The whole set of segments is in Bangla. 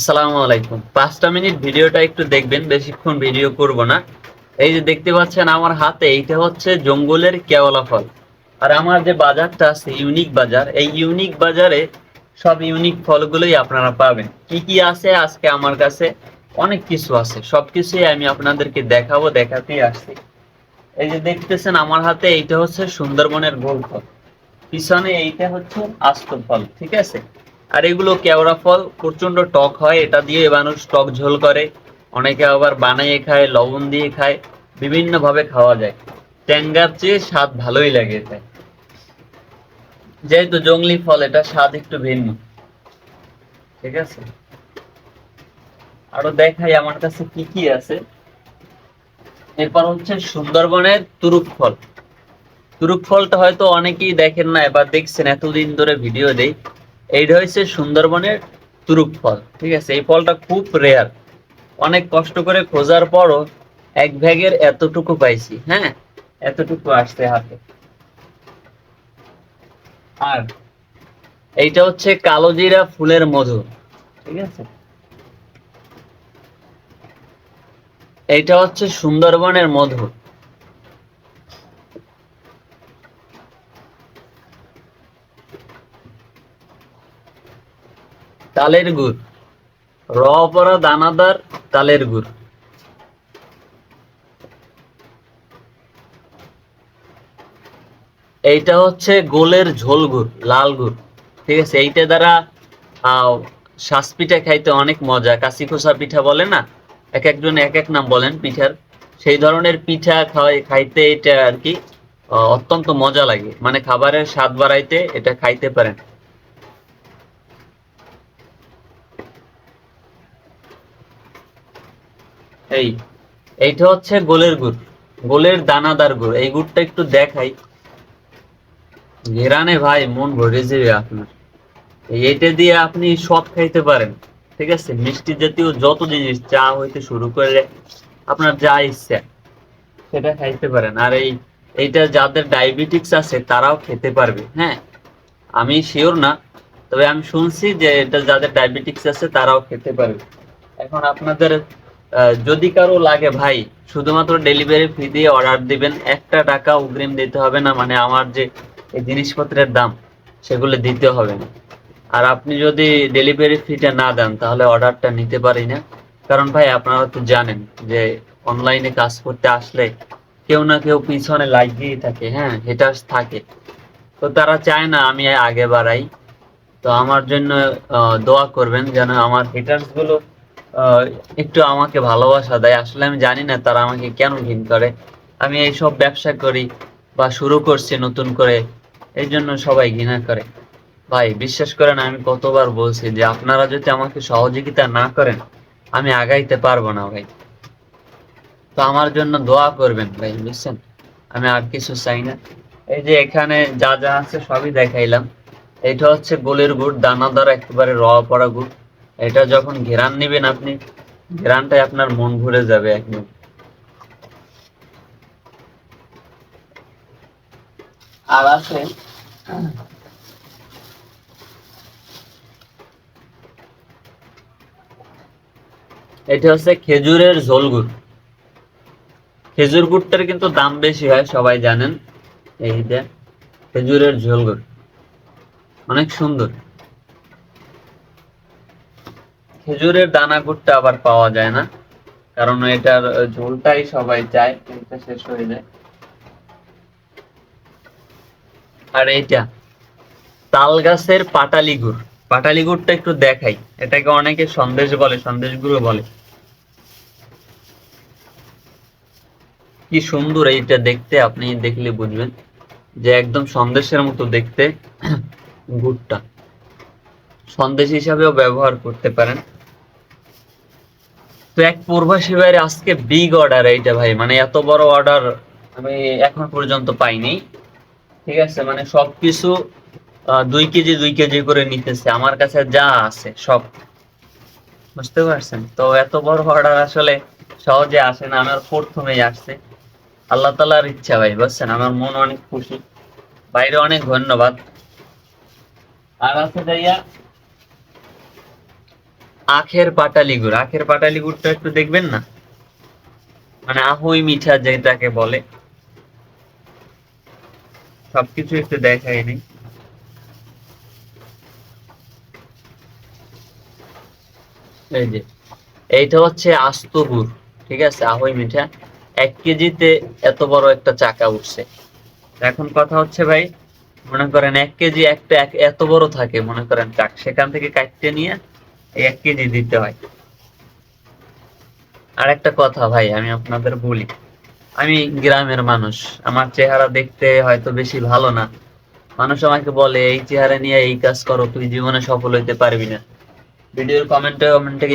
আসসালামু আলাইকুম। পাঁচটা মিনিট ভিডিওটা একটু দেখবেন, বেশিক্ষণ ভিডিও করব না। এই যে দেখতে পাচ্ছেন আমার হাতে, এইটা হচ্ছে জঙ্গলের কেওলা ফল। আর আমার যে বাজারটা আছে, ইউনিক বাজার, এই ইউনিক বাজারে সব ইউনিক ফলগুলোই আপনারা পাবেন। কি কি আছে আজকে আমার কাছে? অনেক কিছু আছে। সবকিছুই আমি আপনাদেরকে দেখাবো, দেখাতেই আসছি। এই যে দেখতেছেন আমার হাতে, এইটা হচ্ছে সুন্দরবনের গোল ফল। পিছনে এইটা হচ্ছে আস্ত ফল, ঠিক আছে? আর এগুলো কেওড়া ফল প্রচণ্ড টক হয়, এটা দিয়ে মানুষ টক ঝোল করে। অনেকে আবার বানিয়ে খায়, লবণ দিয়ে খায় বিভিন্ন ভাবে খাওয়া যায়। ট্যাঙ্গার চেয়ে স্বাদ ভালোই লাগে এটা যেহেতু জঙ্গলি ফল, এটা স্বাদ একটু ভিন্ন। ঠিক আছে? আরও দেখাই আমার কাছে কি কি আছে। এরপর হচ্ছে সুন্দরবনের তুরুপ ফল। তুরুপ ফলটা হয়তো অনেকেই দেখেন না, এবার দেখছেন, এতদিন ধরে ভিডিও দেই। এইটা হচ্ছে সুন্দরবনের তুরুপ ফল ঠিক আছে? এই ফলটা খুব রেয়ার অনেক কষ্ট করে খোঁজার পরও এক ব্যাগের এতটুকু পাইছি হ্যাঁ? এতটুকু আসছে হাতে। আর এইটা হচ্ছে কালোজিরা ফুলের মধু, ঠিক আছে? এইটা হচ্ছে সুন্দরবনের মধু। তালের গুড়। র পরা দানাদার তালের গুড়। এইটা হচ্ছে গোলের ঝোল গুড়, লাল গুড়। ঠিক আছে, এইটা দ্বারা শ্বাস পিঠা খাইতে অনেক মজা। কাশি খোসা পিঠা বলে না? এক একজন এক এক নাম বলেন পিঠার। সেই ধরনের পিঠা খাওয়াই, খাইতে এটা আর কি অত্যন্ত মজা লাগে। মানে খাবারের স্বাদ বাড়াইতে এটা খাইতে পারেন। এই, এইটা হচ্ছে গোলের গুড়, গোলের দানাদার গুড়। এই গুড়টা একটু দেখাই। ঘেরানে ভাই, মন ভরে যাবে আপনার। এই, এইটা দিয়ে আপনি সব খাইতে পারেন, ঠিক আছে? মিষ্টি জাতীয় যত জিনিস চা হইতে শুরু করে আপনার যা ইচ্ছা, সেটা খাইতে পারেন। আর এই, এইটা যাদের ডায়াবেটিক্স আছে, তারাও খেতে পারবে হ্যাঁ? আমি শিওর না, তবে আমি শুনছি যে এটা যাদের ডায়াবেটিক্স আছে, তারাও খেতে পারবে। এখন আপনাদের যদি কারও লাগে ভাই শুধুমাত্র ডেলিভারি ফি দিয়ে অর্ডার দিবেন একটা টাকা অগ্রিম দিতে হবে না মানে আমার যে এই জিনিসপত্রের দাম সেগুলো দিতে হবে না। আর আপনি যদি ডেলিভারি ফিটা না দেন তাহলে অর্ডারটা নিতে পারি না। কারণ ভাই আপনারা তো জানেন যে অনলাইনে কাজ করতে আসলে কেউ না কেউ পিছনে লাগিয়েই থাকে হ্যাঁ হেটার্স থাকে। তো তারা চায় না আমি আগে বাড়াই। তো আমার জন্য দোয়া করবেন যেন আমার হেটার্সগুলো আহ, একটু আমাকে ভালোবাসা দেয়। আসলে আমি জানি না তারা আমাকে কেন ঘিন করে। আমি এইসব ব্যবসা করি বা শুরু করছি নতুন করে, এই জন্য সবাই ঘৃণা করে। ভাই, বিশ্বাস করেন, আমি কতবার বলছি যে আপনারা যদি আমাকে সহযোগিতা না করেন, আমি আগাইতে পারব না ভাই। তো আমার জন্য দোয়া করবেন ভাই, বুঝছেন? আমি আর কিছু চাই না। এই যে এখানে যা যা আছে সবই দেখাইলাম। এটা হচ্ছে গোলের গুড়, দানাদার, একেবারে র পড়া গুড়। এটা যখন ঘেরান নেবেন আপনি ঘেরানটাই আপনার মন ভরে যাবে একদম আর আছে। এটা হচ্ছে খেজুরের ঝোল গুড় খেজুর গুড়টার কিন্তু দাম বেশি হয় সবাই জানেন। এইটা খেজুরের ঝোল গুড় অনেক সুন্দর। খেজুরের দানা গুড়টা আবার পাওয়া যায় না, কারণ এটার ঝোলটাই সবাই চায় এটা শেষ হয়ে যায়। আর এইটা, তাল গাছের পাটালি গুড়। পাটালি গুড়টা একটু দেখাই, এটাকে অনেকে সন্দেশ বলে, সন্দেশ গুঁড়ো বলে। কি সুন্দর এইটা দেখতে, আপনি দেখলে বুঝবেন যে একদম সন্দেশের মতো দেখতে, গুড়টা। সন্দেশ হিসাবেও ব্যবহার করতে পারেন। তো এক পূর্বাসী ভাইয়ের আজকে বিগ অর্ডার এইটা ভাই মানে এত বড় অর্ডার আমি এখন পর্যন্ত পাইনি। ঠিক আছে মানে সবকিছু আহ, দুই কেজি দুই কেজি করে নিতেছে। আমার কাছে যা আছে সব। বুঝতে পারছেন? তো এত বড় অর্ডার আসলে সহজে আসে না আমার প্রথমেই আসছে। আল্লাহ তালার ইচ্ছা ভাই বুঝছেন? আমার মন অনেক খুশি। বাইরে অনেক ধন্যবাদ। আর আছে যাইয়া আখের পাটালি গুড় আখের পাটালি গুড়টা একটু দেখবেন না? মানে আহই মিঠা যেটাকে বলে। সবকিছু একটু দেখাই নেই। এই যে, এইটা হচ্ছে আস্ত গুড়, ঠিক আছে? আহই মিঠা। এক কেজিতে এত বড় একটা চাকা উঠছে। এখন কথা হচ্ছে ভাই, মনে করেন এক কেজি একটা এত বড় থাকে, মনে করেন, চাক সেখান থেকে কাটতে নিয়ে এক কেজি দিতে হয়। আর একটা কথা ভাই, আমি আপনাদের বলি, আমি গ্রামের মানুষ, আমার চেহারা দেখতে হয়তো বেশি ভালো না। মানুষ আমাকে বলে, এই চেহারা নিয়ে এই কাজ করো, তুই জীবনে সফল হইতে পারবি না। ভিডিওর কমেন্টে কমেন্টে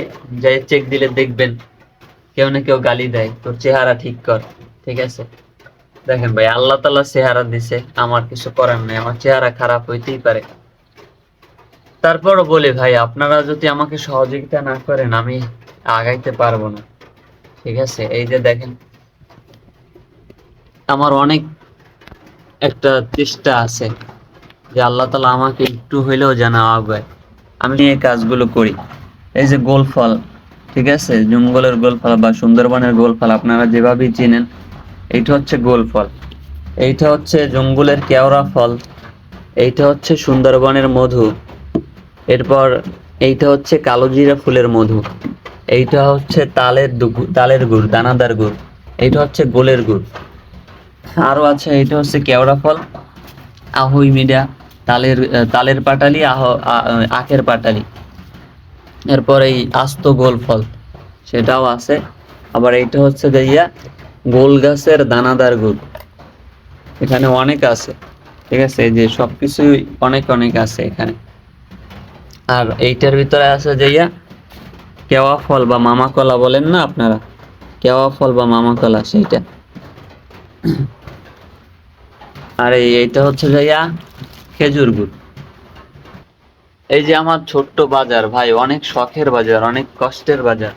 যাই চেক দিলে দেখবেন, কেউ না কেউ গালি দেয়, তোর চেহারা ঠিক কর। ঠিক আছে? দেখেন ভাই, আল্লাহ তালা চেহারা দিছে, আমার কিছু করার নেই, আমার চেহারা খারাপ হইতেই পারে। তারপরও বলি ভাই, আপনারা যদি আমাকে সহযোগিতা না করেন, আমি আগাইতে পারব না। ঠিক আছে? এই যে দেখেন, আমার অনেক একটা চেষ্টা আছে যে আল্লাহ তালা আমাকে একটু হইলেও যেন আগায়। আমি এই কাজগুলো করি। এই যে গোল ফল, ঠিক আছে? জঙ্গলের গোল ফল বা সুন্দরবনের গোল ফল, আপনারা যেভাবেই চিনেন, এইটা হচ্ছে গোল ফল। এইটা হচ্ছে জঙ্গলের কেওড়া ফল। এইটা হচ্ছে সুন্দরবনের মধু। এরপর এইটা হচ্ছে কালোজিরা ফুলের মধু। এইটা হচ্ছে তালের তালের গুড়, দানাদার গুড়। এইটা হচ্ছে গোলের গুড়। আরও আছে এটা হচ্ছে কেওড়া ফল, আহুই মিডা তালের তালের পাটালি, আহ আখের পাটালি। এরপর এই আস্ত গোল ফল, সেটাও আছে। আবার এইটা হচ্ছে গিয়া গোল গাছের দানাদার গুড়। এখানে অনেক আছে, ঠিক আছে? যে সব কিছুই অনেক অনেক আছে এখানে। আর এইটার ভিতরে আছে যাইয়া কেওয়া ফল বা মামা কলা বলেন না আপনারা? কেওয়া ফল বা মামা কলা, সেইটা। আর এই এইটা হচ্ছে যাইয়া খেজুর গুড়। এই যে আমার ছোট্ট বাজার, ভাই, অনেক শখের বাজার, অনেক কষ্টের বাজার।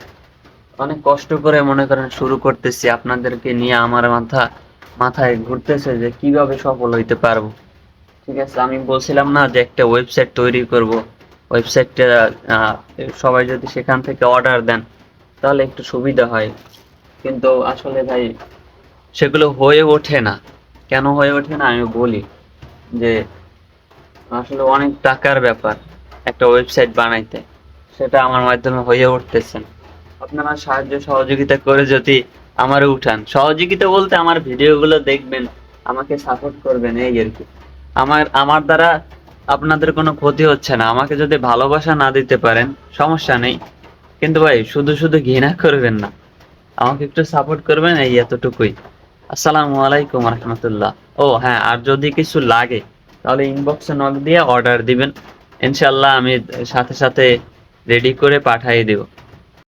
অনেক কষ্ট করে মনে করেন শুরু করতেছি, আপনাদেরকে নিয়ে আমার মাথা, মাথায় ঘুরতেছে যে কীভাবে সফল হইতে পারব। ঠিক আছে, আমি বলছিলাম না যে একটা ওয়েবসাইট তৈরি করব। ওয়েবসাইটটা সবাই যদি সেখান থেকে অর্ডার দেন, তাহলে একটু সুবিধা হয়। কিন্তু আসলে ভাই, সেগুলো হয়ে ওঠে না। কেন হয়ে ওঠে না আমি বলি, যে আসলে অনেক টাকার ব্যাপার একটা ওয়েবসাইট বানাইতে। সেটা আমার মাধ্যমে হয়ে উঠতেছে না। আপনারা সাহায্য সহযোগিতা করে যদি আমার উঠান। সহযোগিতা বলতে আমার ভিডিওগুলো দেখবেন, আমাকে সাপোর্ট করবেন, এই আর কি। আমার আমার দ্বারা আপনাদের কোনো ক্ষতি হচ্ছে না। আমাকে যদি ভালোবাসা না দিতে পারেন, সমস্যা নেই। কিন্তু ভাই, শুধু শুধু ঘৃণা করবেন না। আমাকে একটু সাপোর্ট করবেন এই এতটুকুই। আসসালামু আলাইকুম রহমতুল্লাহ। ও হ্যাঁ আর যদি কিছু লাগে, তাহলে ইনবক্সে নক দিয়ে অর্ডার দিবেন। ইনশাল্লাহ আমি সাথে সাথে রেডি করে পাঠিয়ে দেবো।